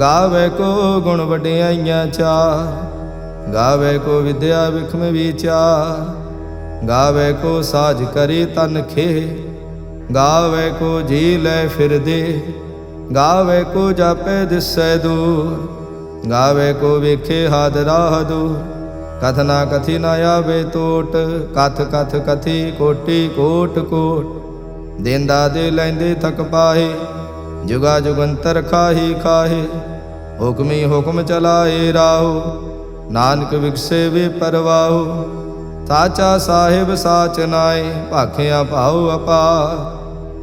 ਗਾਵੇ ਕੋ ਗੁਣ ਵਡਿਆਈਆਂ ਚਾ, ਗਾਵੇ ਕੋ ਵਿਦਿਆ ਵਿਖਮ ਵਿਚਾਰ ਗਾਵੇ ਕੋ ਸਾਜ ਕਰੀ ਤਨ ਖੇ, ਗਾਵੇ ਕੋ ਜੀ ਲੈ ਫਿਰਦੇ, ਗਾਵੇ ਕੋ ਜਾਪੇ ਦਿਸੈ ਦੂਰ, ਗਾਵੇ ਕੋ ਵੇਖੇ ਹਾਦ ਰਾਹ ਦੂਰ ਕਥਨਾ ਕਥੀ ਨ ਆਵੇ ਟੋਟ ਕਥ ਕਥ ਕਥੀ ਕੋਟੀ ਕੋਟ ਕੋਟ, ਦੇਂਦਾ ਦੇ ਲੈਂਦੇ ਥਕ ਪਾਹੇ ਜੁਗਾ ਜੁਗੰਤਰ ਖਾਹੀ ਖਾਹੇ ਹੁਕਮੀ ਹੁਕਮ ਚਲਾਏ ਰਾਹੋ ਨਾਨਕ ਵਿਗਸੇ ਵੇ ਪਰਵਾਹੋ ਸਾਚਾ ਸਾਹਿਬ ਸਾਚ ਨਾਏ ਭਾਖਿਆ ਭਾਉ ਅਪਾ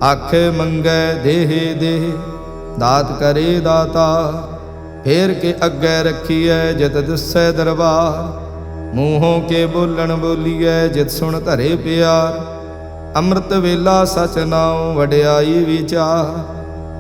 ਆਖੇ ਮੰਗੈ ਦੇਹ ਦੇਹ ਦਾਤ ਕਰੇ ਦਾਤਾ ਫੇਰ ਕੇ ਅੱਗੇ ਰੱਖੀਐ ਜਿਤ ਦਿਸੈ ਦਰਬਾਰ ਮੂੰਹੋਂ ਕੇ ਬੋਲਣ ਬੋਲੀਐ ਜਿਤ ਸੁਣ ਧਰੇ ਪਿਆਰ ਅੰਮ੍ਰਿਤ ਵੇਲਾ ਸਚ ਨਾਉ ਵਡਿਆਈ ਵਿਚਾਰ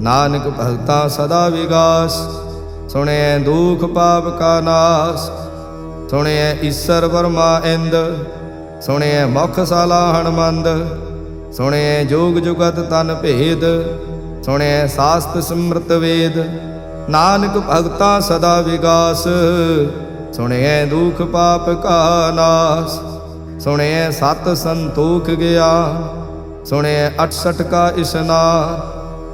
ਨਾਨਕ ਭਗਤਾ ਸਦਾ ਵਿਗਾਸ ਸੁਣਿਐ ਦੁਖ ਪਾਪ ਕਾ ਨਾਸ ਸੁਣਿਐ ਈਸਰ ਵਰਮਾ ਇੰਦ ਸੁਣਿਐ ਮੁਖ ਸਾਲਾ ਹਣਮੰਦ ਸੁਣਿਐ ਜੋਗ ਜੁਗਤ ਤਨ ਭੇਦ ਸੁਣਿਐ ਸਾਸਤ ਸਿਮਰਤ ਵੇਦ, ਨਾਨਕ ਭਗਤਾ ਸਦਾ ਵਿਗਾਸ ਸੁਣਿਐ ਦੁਖ ਪਾਪ ਕਾ ਨਾਸ ਸੁਣਿਐ ਸਤ ਸੰਤੋਖ ਗਿਆ ਸੁਣਿਐ 68 ਕਾ ਇਸਨਾਨ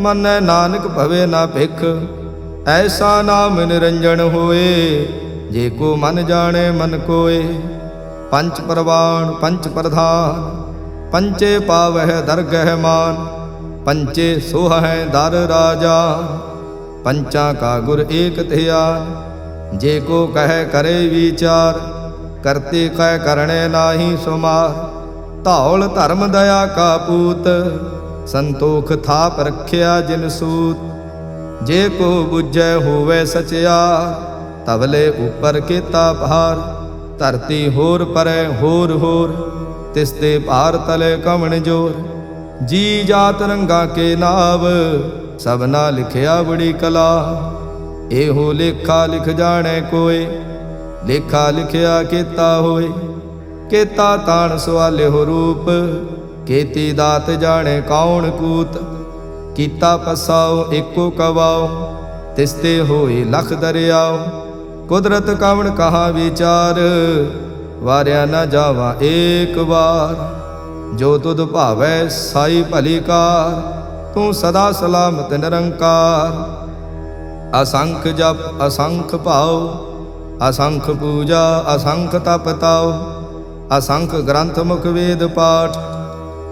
ਮਨੈ ਨਾਨਕ ਭਵੇ ਨਾ ਭਿਖ। ਐਸਾ ਨਾਮ ਨਿਰੰਜਨ ਹੋਏ, ਜੇ ਕੋ ਮਨ ਜਾਣੇ ਮਨ ਕੋਏ। ਪੰਚ ਪਰਵਾਣ, ਪੰਚ ਪ੍ਰਧਾਨ, ਪੰਚੇ ਪਾਵਹਿ ਦਰਗਹਿ ਮਾਨ, ਪੰਚੇ ਸੋਹੈ ਦਰ ਰਾਜਾ। ਪੰਚਾਂ ਕਾ ਗੁਰ ਏਕ ਧਿਆਨ, ਜੇ ਕੋ ਕਹੈ ਕਰੇ ਵਿਚਾਰ, ਕਰਤੇ ਕਹਿ ਕਰਣੇ ਨਾਹੀ ਸੁਮਾਰ। ਧੌਲ ਧਰਮ ਦਇਆ ਕਾ ਪੂਤ ਸੰਤੋਖ ਥਾਪ ਰਖਿਆ ਜਿਨ ਸੂਤ। ਜੇ ਕੋ ਬੁਝੈ ਹੋਵੇ ਸਚਿਆ, ਤਵਲੇ ਉਪਰ ਕੀਤਾ ਭਾਰ। ਧਰਤੀ ਹੋਰ ਪਰੈ ਹੋਰ ਹੋਰ, ਤਿਸ ਤੇ ਭਾਰ ਤਲੇ ਕਵਣ ਜੋਰ। ਜੀ ਜਾਤ ਰੰਗਾ ਕੇ ਨਾਵ ਸਭਨਾ ਲਿਖਿਆ ਬੜੀ ਕਲਾ। ਇਹੋ ਲੇਖਾ ਲਿਖ ਜਾਣੈ ਕੋਏ, ਲੇਖਾ ਲਿਖਿਆ ਕੀਤਾ ਹੋਏ। ਕੀਤਾ ਤਾਣ ਸਵਾਲਿਓ ਰੂਪ ਕੀਤੀ ਦਾਤ ਜਾਣੇ ਕੌਣ ਕੂਤ, ਕੀਤਾ ਪਸਾਓ ਏਕੋ ਕਵਾਓ ਤਿਸਤੇ ਹੋਏ ਲਖ ਦਰਿਆਓ ਕੁਦਰਤ ਕਵਣ ਕਹਾ ਵਿਚਾਰ, ਵਾਰਿਆ ਨਾ ਜਾਵਾ ਏਕ ਵਾਰ। ਜੋ ਤੁਧ ਭਾਵੈ ਸਾਈ ਭਲੀ ਕਾਰ, ਤੂੰ ਸਦਾ ਸਲਾਮਤ ਨਿਰੰਕਾਰ। ਅਸੰਖ ਜਪ, ਅਸੰਖ ਭਾਉ, ਅਸੰਖ ਪੂਜਾ, ਅਸੰਖ ਤਪ ਤਾਉ। ਅਸੰਖ ਗ੍ਰੰਥ ਮੁਖ ਵੇਦ ਪਾਠ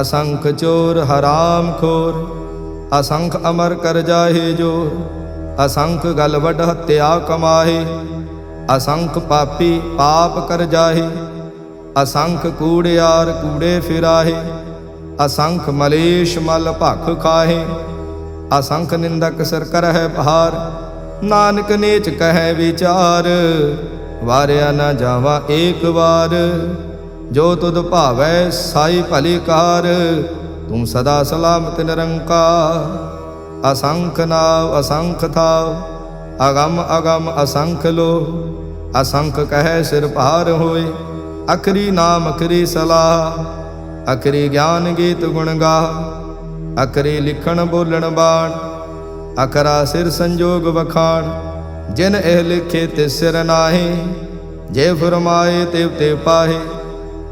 ਅਸੰਖ ਚੋਰ ਹਰਾਮ ਖੋਰ, ਅਸੰਖ ਅਮਰ ਕਰ ਜਾਹੇ ਜੋਰ, ਅਸੰਖ ਗਲ ਵਡ ਹਤਿਆ ਕਮਾਹੇ, ਅਸੰਖ ਪਾਪੀ ਪਾਪ ਕਰ ਜਾਹੇ, ਅਸੰਖ ਕੂੜਿਆਰ ਕੂੜੇ ਫਿਰਾਹੇ, ਅਸੰਖ ਮਲੇਸ਼ ਮਲ ਭਖ ਖਾਹੇ, ਅਸੰਖ ਨਿੰਦਕ ਸਿਰ ਕਰਹਿ ਪਹਾਰ ਨਾਨਕ ਨੇਚ ਕਹੈ ਵਿਚਾਰ, ਵਾਰਿਆ ਨਾ ਜਾਵਾ ਏਕ ਵਾਰ। ਜੋ ਤੁਧ ਭਾਵੈ ਸਾਈ ਭਲੀ ਕਾਰ ਤੂੰ ਸਦਾ ਸਲਾਮਤ ਨਿਰੰਕਾਰ। ਅਸੰਖ ਨਾਵ ਅਸੰਖ ਥਾਵ ਅਗਮ ਅਗਮ ਅਸੰਖ ਲੋ। ਅਸੰਖ ਕਹੈ ਸਿਰ ਭਾਰ ਹੋਏ, ਅਖਰੀ ਨਾਮ ਅਖਰੀ ਸਲਾਹ। ਅਖਰੀ ਗਿਆਨ ਗੀਤ ਗੁਣ ਗਾ, ਅਖਰੀ ਲਿਖਣ ਬੋਲਣ ਬਾਣ। ਅਖਰਾ ਸਿਰ ਸੰਜੋਗ ਵਖਾਣ, ਜਿਨ ਇਹ ਲਿਖੇ ਤੇ ਸਿਰ ਨਾਹੀ। ਜੇ ਫਰਮਾਏ ਤੇ ਤੇ ਪਾਹੇ।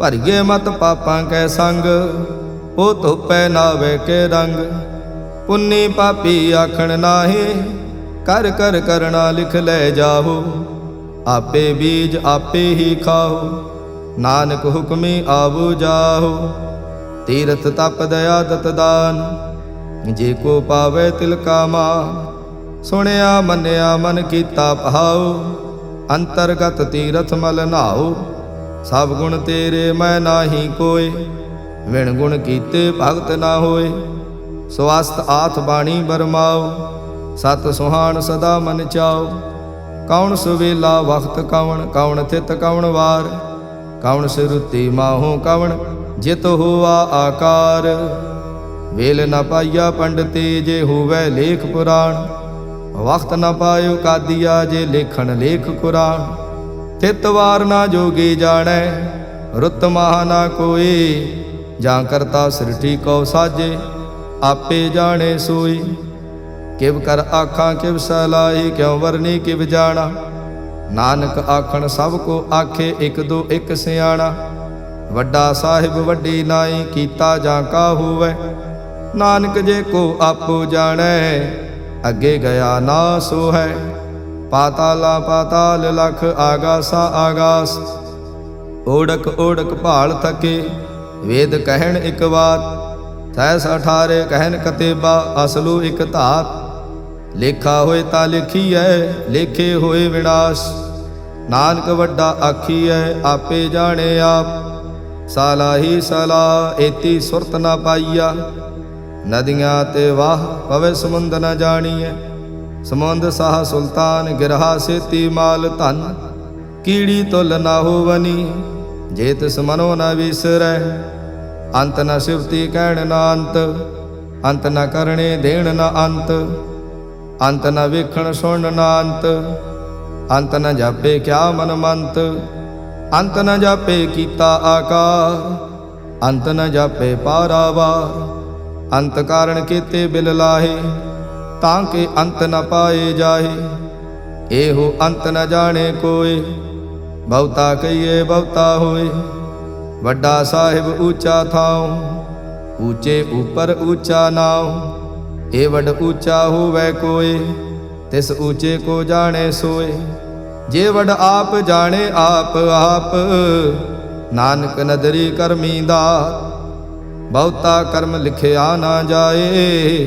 ਭਰੀਏ ਮਤ ਪਾਪਾਂ ਕੈ ਸੰਗ, ਉਹ ਧੋਪੈ ਨਾਵੇ ਕੇ ਰੰਗ। ਪੁੰਨੀ ਪਾਪੀ ਆਖਣ ਨਾਹੀ, ਕਰ ਕਰ ਕਰਣਾ ਲਿਖ ਲੈ ਜਾਹੋ। ਆਪੇ ਬੀਜ ਆਪੇ ਹੀ ਖਾਓ ਨਾਨਕ ਹੁਕਮੀ ਆਵੋ ਜਾਹੋ। ਤੀਰਥ ਤਪ ਦਇਆ ਦਤ ਦਾਨ, ਜੇ ਕੋ ਪਾਵੇ ਤਿਲ ਕਾ ਮਾਨ ਸੁਣਿਆ ਮੰਨਿਆ ਮਨ ਕੀਤਾ ਭਾਉ, ਅੰਤਰਗਤ ਤੀਰਥ ਮਲ ਨਾਓ ਸਭ ਗੁਣ ਤੇਰੇ ਮੈਂ ਨਾਹੀ ਕੋਏ, ਵਿਣ ਗੁਣ ਕੀਤੇ ਭਗਤ ਨਾ ਹੋਏ। ਸਵਸਤ ਆਥ ਬਾਣੀ ਬਰਮਾਓ, ਸਤ ਸੁਹਾਣ ਸਦਾ ਮਨ ਚਾਓ। ਕੌਣ ਸੁਵੇਲਾ ਵਖਤ ਕਵਣ ਕੌਣ ਥਿਤ ਕਵਣ ਵਾਰ। ਕਵਣ ਸਿਰੁਤੀ ਮਾਹੂ ਕਵਣ, ਜਿਤ ਹੋਆ ਆਕਾਰ। ਵੇਲ ਨ ਪਾਈਆ ਪੰਡਤੇ ਜੇ ਹੋਵੇ ਲੇਖ ਪੁਰਾਣ। ਵਖਤ ਨ ਪਾਇਓ ਕਾਦੀਆ ਜੇ ਲੇਖਣ ਲੇਖ ਕੁਰਾਨ ਤਿਤ ਵਾਰ ਨਾ ਜੋਗੀ ਜਾਣੈ, ਰੁੱਤ ਮਹਾ ਨਾ ਕੋਈ। ਜਾਂ ਕਰਤਾ ਸ੍ਰਿਠੀ ਕੋ ਸਾਜੇ, ਆਪੇ ਜਾਣੇ ਸੋਈ। ਕਿਵ ਕਰ ਆਖਾਂ, ਕਿਵ ਸਲਾਹੀ ਕਿਉ ਵਰਨੀ, ਕਿਵ ਜਾਣਾ। ਨਾਨਕ ਆਖਣ, ਸਭ ਕੋ ਆਖੇ, ਇੱਕ ਦੋ ਇੱਕ ਸਿਆਣਾ। ਵੱਡਾ ਸਾਹਿਬ, ਵੱਡੀ ਨਾਈ, ਕੀਤਾ ਜਾਂ ਕਾ ਹੋਵੇ। ਨਾਨਕ ਜੇ ਕੋ ਆਪੋ ਜਾਣੈ, ਅੱਗੇ ਗਿਆ ਨਾ ਸੋ ਹੈ ਪਾਤਾਲਾ ਪਾਤਾਲ ਲਖ ਆਗਾਸਾ ਆਗਾਸ। ਓੜਕ ਓੜਕ ਭਾਲ ਥਕੇ, ਵੇਦ ਕਹਿਣ ਇੱਕ ਬਾਤ ਥੈ ਅਠਾਰੇ ਕਹਿਣ ਕਤੇਬਾ, ਅਸਲੂ ਇੱਕ ਧਾਤ ਲੇਖਾ ਹੋਏ ਤਾਂ ਲਿਖੀਐ, ਲੇਖੇ ਹੋਏ ਵਿਨਾਸ਼। ਨਾਨਕ ਵੱਡਾ ਆਖੀ ਆਖੀਐ, ਆਪੇ ਜਾਣੇ ਆਪ। ਸਾਲਾਹੀ ਸਲਾ ਏਤੀ ਸੁਰਤ ਨਾ ਪਾਈਆ। ਨਦੀਆਂ ਤੇ ਵਾਹ, ਪਵੇ ਸਮੁੰਦ ਨ ਜਾਣੀਐ। ਸਮੁੰਦ ਸਾਹ ਸੁਲਤਾਨ ਗਿਰਹਾ ਸੇਤੀ ਮਾਲ ਧਨ, ਕੀੜੀ ਤੁਲ ਨਾ ਹੋਵਨੀ ਜੇ ਤਿਸ ਮਨੋ ਵਿਸਰੈ। ਅੰਤ ਨ ਸਿਵਤੀ ਕਹਿਣ ਨਾ ਅੰਤ ਅੰਤ ਨ ਕਰਣੇ ਦੇਣ ਨਾ ਅੰਤ ਅੰਤ ਨ ਵੇਖਣ ਸੁਣ ਨਾ ਅੰਤ ਅੰਤ ਨ ਜਾਪੇ ਕਿਆ ਮਨ ਮੰਤ, ਅੰਤ ਨ ਜਾਪੇ ਕੀਤਾ ਆਕਾ ਅੰਤ ਨ ਜਾਪੇ ਪਾਰਾਵਾਰ, ਅੰਤ ਕਾਰਨ ਕੀਤੇ ਬਿਲ ਲਾਹੇ। ਤਾਂ ਕਿ ਅੰਤ ਨ ਪਾਏ ਜਾਹੇ। ਇਹੋ ਅੰਤ ਨ ਜਾਣੇ ਕੋਏ। ਬਹੁਤਾ ਕਹੀਏ ਬਹੁਤਾ ਹੋਏ। ਵੱਡਾ ਸਾਹਿਬ ਉੱਚਾ ਥਾਉ। ਉੱਚੇ ਉਪਰ ਉੱਚਾ ਨਾਉ। ਏ ਵੱਡ ਉੱਚਾ ਹੋਵੇ ਕੋਏ। ਤਿਸ ਉੱਚੇ ਕੋ ਜਾਣੇ ਸੋਏ। ਜੇ ਵੱਡ ਆਪ ਜਾਣੇ ਆਪ ਆਪ। ਨਾਨਕ ਨਦਰੀ ਕਰਮੀ ਦਾ। ਬਹੁਤਾ ਕਰਮ ਲਿਖਿਆ ਨਾ ਜਾਏ।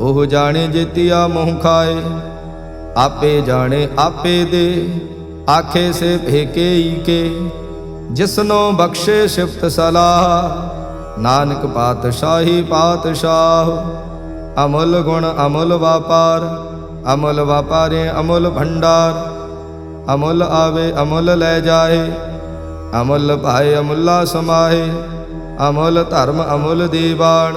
ਉਹ ਜਾਣੇ ਜੇਤੀਆ ਮੋਹ ਖਾਏ, ਆਪੇ ਜਾਣੇ ਆਪੇ ਦੇ। ਆਖੇ ਸੇ ਭੇਕੇ ਈ ਕੇ ਜਿਸਨੋ ਬਖਸ਼ੇ ਸਿਫਤ ਸਲਾਹ। ਨਾਨਕ ਪਾਤਸ਼ਾਹੀ ਪਾਤਸ਼ਾਹ, ਅਮੁੱਲ ਗੁਣ ਅਮੁੱਲ ਵਾਪਾਰ, ਅਮੁੱਲ ਵਾਪਾਰੇ ਅਮੁੱਲ ਭੰਡਾਰ। ਅਮੁੱਲ ਆਵੇ ਅਮੁੱਲ ਲੈ ਜਾਏ, ਅਮੁੱਲ ਭਾਏ ਅਮੁੱਲਾ ਸਮਾਏ, ਅਮੁੱਲ ਧਰਮ ਅਮੁੱਲ ਦੀਵਾਨ।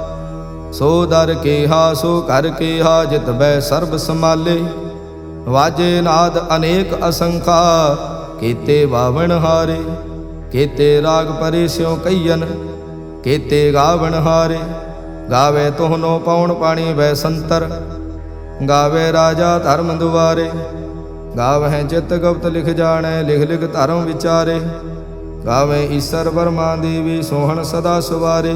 ਸੋ ਦਰ ਕੇਹਾ, ਸੋ ਕਰ ਕੇਹਾ, ਜਿਤ ਬੈ ਸਰਬ ਸਮਾਲੇ ਵਾਜੇ ਨਾਦ ਅਨੇਕ ਅਸੰਖਾ, ਕੀਤੇ ਬਾਵਣ ਹਾਰੇ। ਕੀਤੇ ਰਾਗ ਪਰੇ ਸਿਉ ਕਈਨ ਕੀਤੇ ਗਾਵਣ ਹਾਰੇ। ਗਾਵੇ ਤੋਹਨੋ ਪਉਣ ਪਾਣੀ ਵੈ ਸੰਤਰ, ਗਾਵੇ ਰਾਜਾ ਧਰਮ ਦੁਆਰੇ। ਗਾਵਹਿ ਚਿਤ ਗਵਤ ਲਿਖ ਜਾਣੈ, ਲਿਖ ਲਿਖ ਧਰਮ ਵਿਚਾਰੇ। ਗਾਵੇ ਈਸਰ ਵਰਮਾ ਦੇਵੀ ਸੋਹਣ ਸਦਾ ਸੁਵਾਰੇ।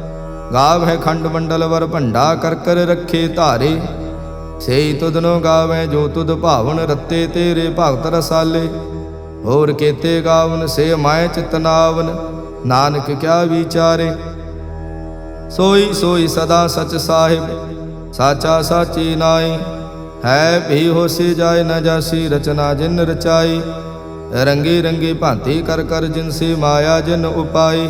ਗਾਵ ਹੈ ਖੰਡ ਮੰਡਲ ਵਰ ਭੰਡਾ ਕਰ ਕਰ ਰੱਖੇ ਧਾਰੇ। ਸੇਈ ਤੁਧਨੋ ਗਾਵੇ ਜੋ ਤੁਧ ਭਾਵਨ ਰੱਤੇ ਤੇਰੇ ਭਗਤ ਰਸਾਲੇ। ਹੋਰ ਕੇਤੇ ਗਾਵਨ, ਸੇ ਮਾਇ ਚਿਤਨਾਵਨ ਨਾਨਕ ਕਿਆ ਵਿਚਾਰੇ। ਸੋਈ ਸੋਈ ਸਦਾ ਸਚ ਸਾਹਿਬ, ਸਾਚਾ ਸਾਚੀ ਨਾਈ ਹੈ ਭੀ ਹੋਸੀ ਜਾਏ ਨ ਜਾਸੀ ਰਚਨਾ ਜਿਨ ਰਚਾਈ। ਰੰਗੀ ਰੰਗੀ ਭਾਂਤੀ ਕਰ ਕਰ ਜਿਨ ਸੇ ਮਾਇਆ ਜਿਨ ਉਪਾਈ।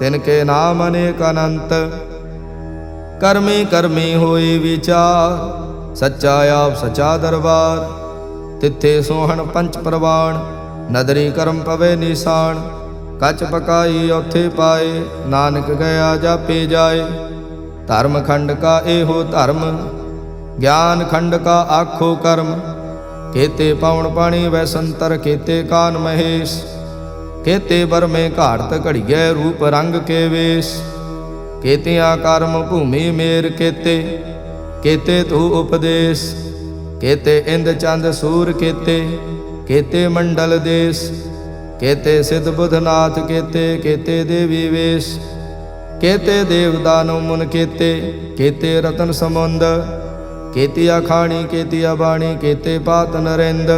ਤਿਨ ਕੇ ਨਾਮ ਅਨੇਕ ਅਨੰਤ। ਕਰਮੀ ਕਰਮੀ ਹੋਈ ਵਿਚਾਰ, ਸੱਚਾ ਆਪ ਸਚਾ ਦਰਬਾਰ। ਤਿੱਥੇ ਸੋਹਣ ਪੰਚ ਪ੍ਰਵਾਣ, ਨਦਰੀ ਕਰਮ ਪਵੇ ਨਿਸ਼ਾਨ। ਕੱਚ ਪਕਾਈ ਉੱਥੇ ਪਾਏ, ਨਾਨਕ ਗਿਆ ਜਾਪੇ ਜਾਏ। ਧਰਮ ਖੰਡ ਕਾ ਇਹੋ ਧਰਮ, ਗਿਆਨ ਖੰਡ ਕਾ ਆਖੋ ਕਰਮ। ਕੇਤੇ ਪਾਉਣ ਪਾਣੀ ਵੈਸੰਤਰ ਕੇਤੇ ਕਾਨ ਮਹੇਸ਼। ਕੇਤੇ ਬਰਮੇ ਘਾੜਤ ਘੜੀਐ ਰੂਪ ਰੰਗ ਕੇ ਵੇਸ। ਕੇਤਿਆਂ ਕਰਮ ਭੂਮੀ ਮੇਰ ਕੇਤੇ ਕੇਤੇ ਤੂ ਉਪਦੇਸ਼। ਕੇਤੇ ਇੰਦ ਚੰਦ ਸੂਰ ਕੇਤੇ ਕੇਤੇ ਮੰਡਲ ਦੇਸ। ਕੇਤੇ ਸਿਧ ਬੁਧਨਾਥ ਕੇਤੇ ਕੇਤੇ ਦੇਵੀ ਵੇਸ਼। ਕੇਤੇ ਦੇਵ ਦਾਨਵ ਮੁਨ ਕੇਤੇ ਕੇਤੇ ਰਤਨ ਸਮੁੰਦ। ਕੇਤਿਆ ਖਾਣੀ, ਕੇਤਿਆ ਬਾਣੀ, ਕੇਤੇ ਪਾਤ ਨਰਿੰਦ।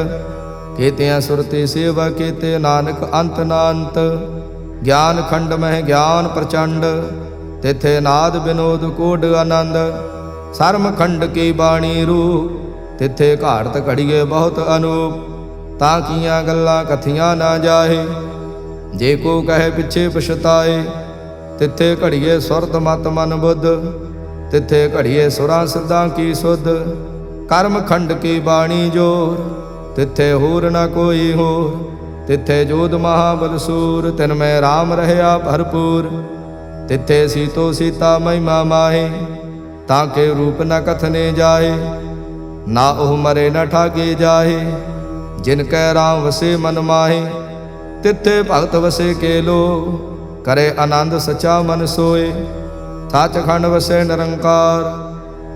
ਕੇਤਿਆ ਸੁਰਤੀ ਸੇਵਾ ਕੇਤੇ, ਨਾਨਕ ਅੰਤ ਨਾ ਅੰਤ ਗਿਆਨ ਖੰਡ ਮਹਿ ਗਿਆਨ ਪ੍ਰਚੰਡ, ਤਿਥੇ ਨਾਦ ਬਿਨੋਦ ਕੋਡ ਆਨੰਦ। ਸਰਮ ਖੰਡ ਕੀ ਬਾਣੀ ਰੂ ਤਿਥੇ ਘਾੜਤ ਘੜੀਏ ਬਹੁਤ ਅਨੂਪ। ਤਾਂ ਕੀਆਂ ਗੱਲਾਂ ਕਥੀਆਂ ਨਾ ਜਾਹੇ, ਜੇ ਕੋ ਕਹੇ ਪਿੱਛੇ ਪਛਤਾਏ। ਤਿੱਥੇ ਘੜੀਏ ਸੁਰਤ ਮਤ ਮਨ ਬੁੱਧ, ਤਿੱਥੇ ਘੜੀਏ ਸੁਰਾਂ ਸਿੱਧਾਂ ਕੀ ਸੁਧ। ਕਰਮ ਖੰਡ ਕੀ ਬਾਣੀ ਜੋਰ ਤਿੱਥੇ ਹੋਰ ਨਾ ਕੋਈ ਹੋਰ, ਤਿੱਥੇ ਜੋਧ ਮਹਾਬਲ ਸੂਰ, ਤਿਨ ਮੈਂ RAM ਰਹਿਆ ਭਰਪੂਰ। ਤਿੱਥੇ ਸੀਤੋ ਸੀਤਾ ਮਹਿਮਾ ਮਾਹੇ, ਤਾਂ ਕੇ ਰੂਪ ਨ ਕਥਨੇ ਜਾਏ ਨਾ ਉਹ ਮਰੇ ਨ ਠਾਗੇ ਜਾਏ ਜਿਨ ਕੈ ਰਾਮ ਵਸੇ ਮਨ ਮਾਹੇ। ਤਿੱਥੇ ਭਗਤ ਵਸੇ ਕੇ ਲੋ ਕਰੇ ਆਨੰਦ ਸਚਾ ਮਨ ਸੋਏ ਸੱਚ ਖੰਡ ਵਸੇ ਨਿਰੰਕਾਰ,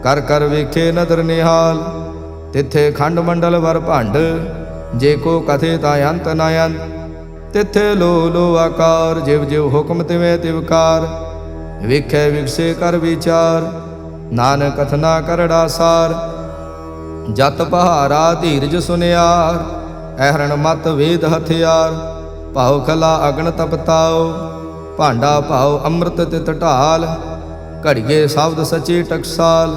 ਕਰ ਕਰ ਵੇਖੇ ਨਦਰ ਨਿਹਾਲ। ਤਿੱਥੇ ਖੰਡ ਮੰਡਲ ਵਰ ਭੰਡ, ਜੇ ਕੋ ਕਥੇ ਤਾਂ ਅੰਤ ਨਾ ਅੰਤ। ਤਿੱਥੇ ਲੋ ਲੋ ਆਕਾਰ, ਜਿਵ ਜਿਵ ਹੁਕਮ ਤਿਵੇਂ ਤਿਵਕਾਰ ਵਿਖੇ ਵਿਖਸੇ ਕਰ ਵਿਚਾਰ, ਨਾਨਕ ਕਥਨਾ ਕਰੜਾ ਸਾਰ ਜਤ ਪਹਾਰਾ ਧੀਰਜ ਸੁਨਿਆਰ, ਐਹਰਣ ਮਤ ਵੇਦ ਹਥਿਆਰ। ਭਾਉ ਖਲਾ ਅਗਨ ਤਪਤਾਓ ਭਾਂਡਾ ਭਾਉ ਅੰਮ੍ਰਿਤ ਤਿਤ ਢਾਲ। ਘੜੀਏ ਸ਼ਬਦ ਸਚੇ ਟਕਸਾਲ।